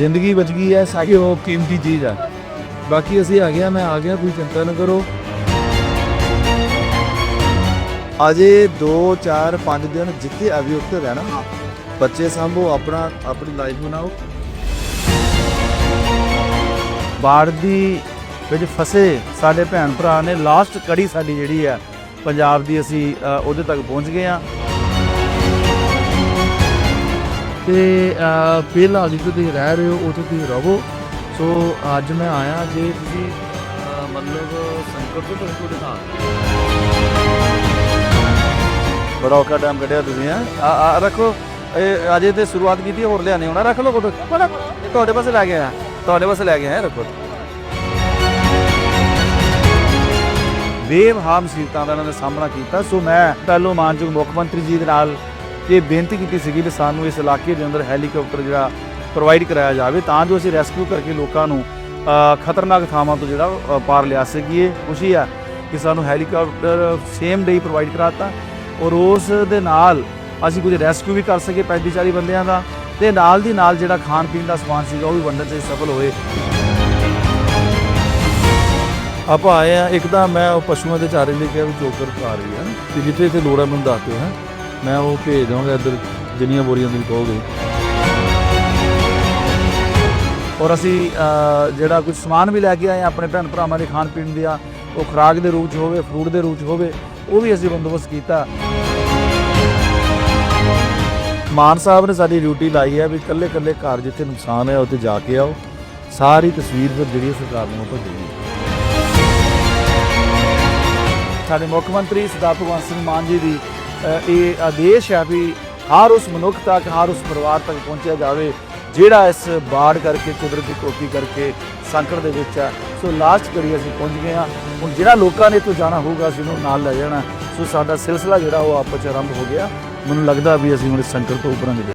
ਜ਼ਿੰਦਗੀ ਬਚ ਗਈ ਹੈ ਸਾਡੀ ਉਹ ਕੀਮਤੀ ਚੀਜ਼ ਹੈ ਬਾਕੀ ਅਸੀਂ ਆ ਗਿਆ ਮੈਂ ਆ ਗਿਆ ਕੋਈ ਚਿੰਤਾ ਨਾ ਕਰੋ। ਅਜੇ 2 4 5 ਦਿਨ ਜਿੱਥੇ ਅਭਿਯੁਕਤ ਰਹਿਣਾ। ਬੱਚੇ ਸੰਭੋ ਆਪਣਾ, ਆਪਣੀ ਲਾਈਫ ਬਣਾਓ। ਬਾੜ ਦੀ ਵਿੱਚ ਫਸੇ ਸਾਡੇ ਭੈਣ ਭਰਾ ਨੇ ਲਾਸਟ ਕੜੀ ਸਾਡੀ ਜਿਹੜੀ ਹੈ ਪੰਜਾਬ ਦੀ ਅਸੀਂ ਉਹਦੇ ਤੱਕ ਪਹੁੰਚ ਗਏ ਆ। ਤੇ ਅ, ਪਹਿਲਾਂ ਜਿੱਥੇ ਤੁਸੀਂ ਰਹਿ ਰਹੇ ਹੋ ਉੱਥੇ ਤੁਸੀਂ ਰਹੋ। ਸੋ ਅੱਜ ਮੈਂ ਆਇਆ ਜੇ ਤੁਸੀਂ ਮਤਲਬ ਸੰਕਟ ਤੋਂ ਤੁਹਾਨੂੰ ਦਿਖਾ ਬੜਾ ਔਖਾ ਟਾਈਮ ਕੱਢਿਆ ਤੁਸੀਂ ਹੈ? ਆ ਆ ਰੱਖੋ। ਇਹ ਅਜੇ ਤੇ ਸ਼ੁਰੂਆਤ ਕੀਤੀ ਹੋਰ ਲਿਆਣੇ ਹੋਣਾ ਰੱਖ ਲਓ ਤੁਹਾਡੇ ਪਾਸੇ ਲੈ ਗਿਆ। ਤੁਹਾਡੇ ਪਾਸੇ ਲੈ ਗਿਆ ਹੈ ਰੱਖੋ। ਬੇਵਹਾਮ ਮੁਸੀਬਤਾਂ ਦਾ ਇਹਨਾਂ ਨੇ ਸਾਹਮਣਾ ਕੀਤਾ। ਸੋ ਮੈਂ ਪਹਿਲੋਂ ਮਾਨਯੋਗ ਮੁੱਖ ਮੰਤਰੀ ਜੀ ਦੇ ਨਾਲ ਇਹ ਬੇਨਤੀ ਕੀਤੀ ਸੀਗੀ ਵੀ ਸਾਨੂੰ ਇਸ ਇਲਾਕੇ ਦੇ ਅੰਦਰ ਹੈਲੀਕਾਪਟਰ ਜਿਹੜਾ ਪ੍ਰੋਵਾਈਡ ਕਰਾਇਆ ਜਾਵੇ, ਤਾਂ ਜੋ ਅਸੀਂ ਰੈਸਕਿਊ ਕਰਕੇ ਲੋਕਾਂ ਨੂੰ ਖਤਰਨਾਕ ਥਾਵਾਂ ਤੋਂ ਜਿਹੜਾ ਪਾਰ ਲਿਆ ਸਕੀਏ। ਖੁਸ਼ੀ ਆ ਕਿ ਸਾਨੂੰ ਹੈਲੀਕਾਪਟਰ ਸੇਮ ਡੇ ਪ੍ਰੋਵਾਈਡ ਕਰਾਤਾ ਔਰ ਉਸ ਦੇ ਨਾਲ ਅਸੀਂ ਕੁਝ ਰੈਸਕਿਊ ਵੀ ਕਰ ਸਕੇ 35 40 ਬੰਦਿਆਂ ਦਾ ਤੇ ਨਾਲ ਦੀ ਨਾਲ ਜਿਹੜਾ ਖਾਣ ਪੀਣ ਦਾ ਸਮਾਨ ਸੀਗਾ ਉਹ ਵੀ ਵੰਡਣ 'ਚ ਸਫਲ ਹੋਏ। ਆਪਾਂ ਆਏ ਆ ਇੱਕ ਤਾਂ ਮੈਂ ਉਹ ਪਸ਼ੂਆਂ ਦੇ ਚਾਰੇ ਲਈ ਕਿਹਾ ਵੀ ਚੋਕਰ ਪਾ ਰਹੀ ਹੈ ਤੇ ਜਿੱਥੇ ਇੱਥੇ ਲੋੜ ਹੈ ਮੈਨੂੰ ਦੱਸਦੇ ਹਾਂ। ਮੈਂ ਉਹ ਭੇਜ ਦਵਾਂਗਾ ਇੱਧਰ ਜਿੰਨੀਆਂ ਬੋਰੀਆਂ ਤੁਸੀਂ ਕਹੋਗੇ। ਔਰ ਅਸੀਂ ਅ, ਜਿਹੜਾ ਕੁਝ ਸਮਾਨ ਵੀ ਲੈ ਕੇ ਆਏ ਹਾਂ ਆਪਣੇ ਭੈਣ ਭਰਾਵਾਂ ਦੇ ਖਾਣ ਪੀਣ ਦੀਆਂ ਉਹ ਖੁਰਾਕ ਦੇ ਰੂਪ 'ਚ ਹੋਵੇ ਫਰੂਟ ਦੇ ਰੂਪ 'ਚ ਹੋਵੇ ਉਹ ਵੀ ਅਸੀਂ ਬੰਦੋਬਸਤ ਕੀਤਾ। ਮਾਨ ਸਾਹਿਬ ਨੇ ਸਾਡੀ ਡਿਊਟੀ ਲਾਈ ਹੈ ਵੀ ਕੱਲੇ ਕੱਲੇ ਘਰ ਜਿੱਥੇ ਨੁਕਸਾਨ ਹੈ ਉੱਥੇ ਜਾ ਕੇ ਆਓ। ਸਾਰੀ ਤਸਵੀਰ ਫਿਰ ਜਿਹੜੀ ਹੈ ਸਰਕਾਰ ਨੂੰ ਆਪਾਂ ਦੇਣੀ ਸਾਡੇ ਮੁੱਖ ਮੰਤਰੀ ਸਰਦਾਰ ਭਗਵੰਤ ਸਿੰਘ ਮਾਨ ਜੀ ਦੀ ਇਹ ਆਦੇਸ਼ ਹੈ ਵੀ ਹਰ ਉਸ ਮਨੁੱਖ ਤੱਕ, ਹਰ ਉਸ ਪਰਿਵਾਰ ਤੱਕ ਪਹੁੰਚਿਆ ਜਾਵੇ, ਜਿਹੜਾ ਇਸ ਬਾੜ ਕਰਕੇ, ਕੁਦਰਤੀ ਕੋਪੀ ਕਰਕੇ ਸੰਕਟ ਦੇ ਵਿੱਚ ਹੈ। ਸੋ ਲਾਸਟ ਘੜੀ ਅਸੀਂ ਪਹੁੰਚ ਗਏ ਹਾਂ। ਹੁਣ ਜਿਹੜਾ ਲੋਕਾਂ ਨੇ ਇੱਥੋਂ ਜਾਣਾ ਹੋਊਗਾ, ਅਸੀਂ ਉਹਨੂੰ ਨਾਲ ਲੈ ਜਾਣਾ। ਸੋ ਸਾਡਾ ਸਿਲਸਿਲਾ ਜਿਹੜਾ ਉਹ ਆਪਸ ਚ ਆਰੰਭ ਹੋ ਗਿਆ। ਮੈਨੂੰ ਲੱਗਦਾ ਵੀ ਅਸੀਂ ਹੁਣ ਇਸ ਸੰਕਟ ਤੋਂ ਉੱਪਰਾਂਗੇ